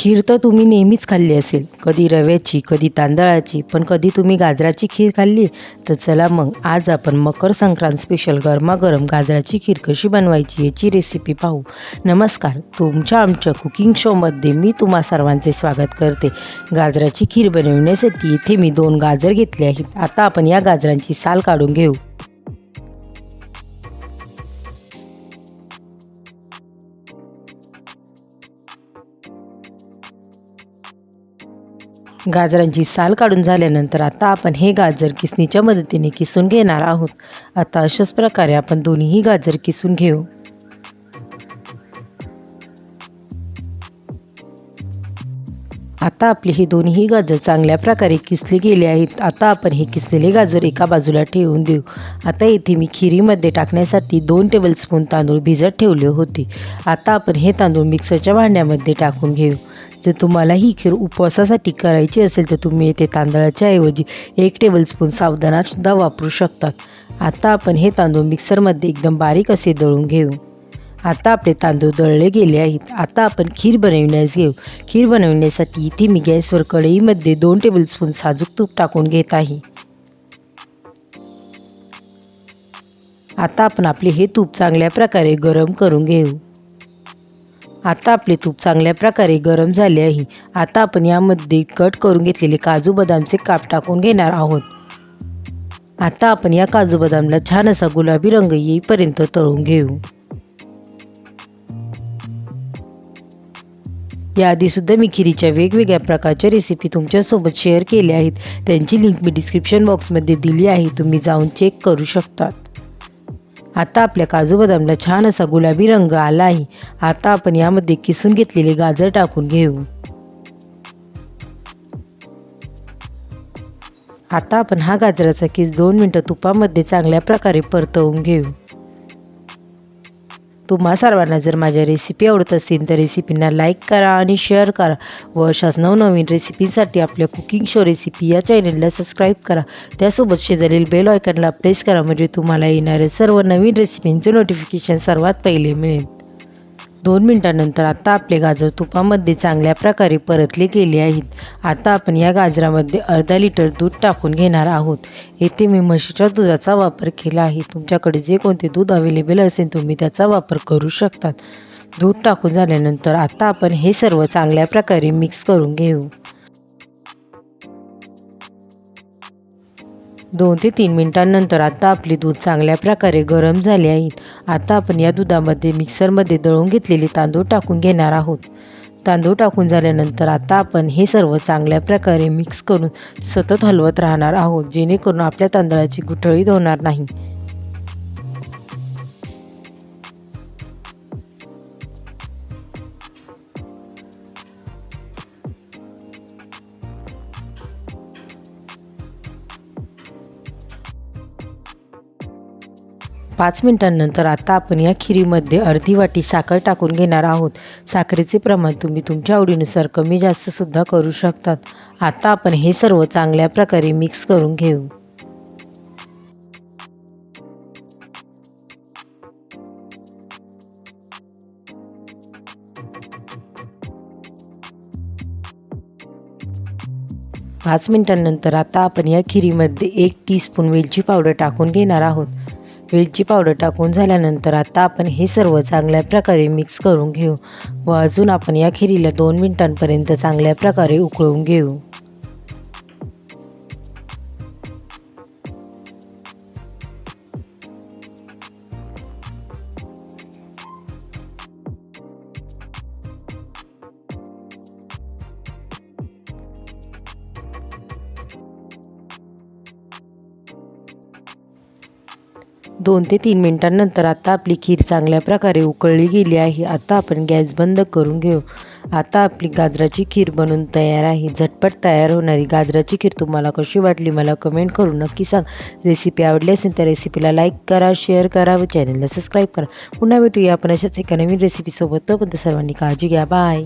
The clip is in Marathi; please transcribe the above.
खीर तर तुम्ही नेहमीच खाल्ली असेल. कधी रव्याची कधी तांदळाची पण कधी तुम्ही गाजराची खीर खाल्ली तर चला मग आज आपण मकर संक्रांत स्पेशल गरमागरम गाजराची खीर कशी बनवायची याची रेसिपी पाहू. नमस्कार तुमच्या आमच्या कुकिंग शोमध्ये मी तुम्हा सर्वांचे स्वागत करते. गाजराची खीर बनवण्यासाठी इथे मी दोन गाजर घेतले आहेत. आता आपण या गाजरांची साल काढून घेऊ. गाजरांची साल काढून झाल्यानंतर आता आपण हे गाजर किसणीच्या मदतीने किसून घेणार आहोत. आता अशाच प्रकारे आपण दोन्हीही गाजर किसून घेऊ. आता आपले हे दोन्हीही गाजर चांगल्या प्रकारे किसले गेले आहेत. आता आपण हे किसलेले गाजर एका बाजूला ठेवून देऊ. आता येथे मी खिरीमध्ये टाकण्यासाठी दोन टेबलस्पून तांदूळ भिजत ठेवले होते. आता आपण हे तांदूळ मिक्सरच्या भांड्यामध्ये टाकून घेऊ. जर तुम्हाला ही खीर उपवासासाठी करायची असेल तर तुम्ही येथे तांदळाच्या ऐवजी एक टेबलस्पून सावधानासुद्धा वापरू शकतात. आता आपण हे तांदूळ मिक्सरमध्ये एकदम बारीक असे दळून घेऊ. आता आपले तांदूळ दळले गेले आहेत. आता आपण खीर बनवण्यास घेऊ. खीर बनवण्यासाठी इथे मी गॅसवर कढईमध्ये दोन टेबलस्पून साजूक तूप टाकून घेत आहे. आता आपण आपले हे तूप चांगल्या प्रकारे गरम करून घेऊ. आता आपले तूप चांगल्या प्रकारे गरम झाले आहे. आता आपण यामध्ये कट करून घेतलेले काजू बदामचे काप टाकून घेणार आहोत. आता आपण या काजू बदामला छान असा गुलाबी रंग येईपर्यंत तळून घेऊ. याआधीसुद्धा मी खिरीच्या वेगवेगळ्या प्रकारच्या रेसिपी तुमच्यासोबत शेअर केल्या आहेत. त्यांची लिंक मी डिस्क्रिप्शन बॉक्समध्ये दिली आहे. तुम्ही जाऊन चेक करू शकतात. आता आपल्या काजू बदामला छान असा गुलाबी रंग आला आहे आता आपण यामध्ये किसून घेतलेले गाजर टाकून घेऊ. आता आपण हा गाजराचा किस दोन मिनटं तुपामध्ये चांगल्या प्रकारे परतवून घेऊ. तुम्हा सर्वांना जर माझ्या रेसिपी आवडत असतील तर रेसिपींना लाईक करा आणि शेअर करा. व अशाच नवनवीन रेसिपींसाठी आपल्या कुकिंग शो रेसिपी या चॅनलला सबस्क्राईब करा. त्यासोबत शेजारील बेल आयकनला प्रेस करा म्हणजे तुम्हाला येणारे सर्व नवीन रेसिपींचे नोटिफिकेशन सर्वात पहिले मिळेल. दोन मिनटानंतर आता आपले गाजर तुपामध्ये चांगल्या प्रकारे परतले गेले आहेत. आता आपण या गाजरामध्ये अर्धा लिटर दूध टाकून घेणार आहोत. येथे मी म्हशीच्या दुधाचा वापर केला आहे. तुमच्याकडे जे कोणते दूध अवेलेबल असेल तुम्ही त्याचा वापर करू शकतात. दूध टाकून झाल्यानंतर आता आपण हे सर्व चांगल्या प्रकारे मिक्स करून घेऊ. दोन ते तीन मिनिटांनंतर आता आपले दूध चांगल्या प्रकारे गरम झाले आहेत. आता आपण या दुधामध्ये मिक्सरमध्ये दळून घेतलेले तांदूळ टाकून घेणार आहोत. तांदूळ टाकून झाल्यानंतर आता आपण हे सर्व चांगल्या प्रकारे मिक्स करून सतत हलवत राहणार आहोत जेणेकरून आपल्या तांदळाची गुठळी होणार नाही. पाच मिनिटांनंतर आता आपण या खिरीमध्ये अर्धी वाटी साखर टाकून घेणार आहोत. साखरेचे प्रमाण तुम्ही तुमच्या आवडीनुसार कमी जास्तसुद्धा करू शकतात. आता आपण हे सर्व चांगल्या प्रकारे मिक्स करून घेऊ. पाच मिनिटांनंतर आता आपण या खिरीमध्ये एक टीस्पून वेलची पावडर टाकून घेणार आहोत. वेलची पावडर टाकून झाल्यानंतर आता आपण हे सर्व चांगल्या प्रकारे मिक्स करून घेऊ व अजून आपण या खिरीला दोन मिनिटांपर्यंत चांगल्या प्रकारे उकळून घेऊ. दोन ते तीन मिनटांनंतर आता आपली खीर चांगल्या प्रकारे उकळली गेली आहे. आता आपण गॅस बंद करून घेऊ. आता आपली गाजराची खीर बनून तयार आहे. झटपट तयार होणारी गाजराची खीर तुम्हाला कशी वाटली मला कमेंट करून नक्की सांग. रेसिपी आवडली असेल तर रेसिपीला लाईक करा शेअर करा व चॅनलला सबस्क्राईब करा. पुन्हा भेटूया आपण अशाच एका नवीन रेसिपीसोबत. तोपर्यंत सर्वांनी काळजी घ्या. बाय.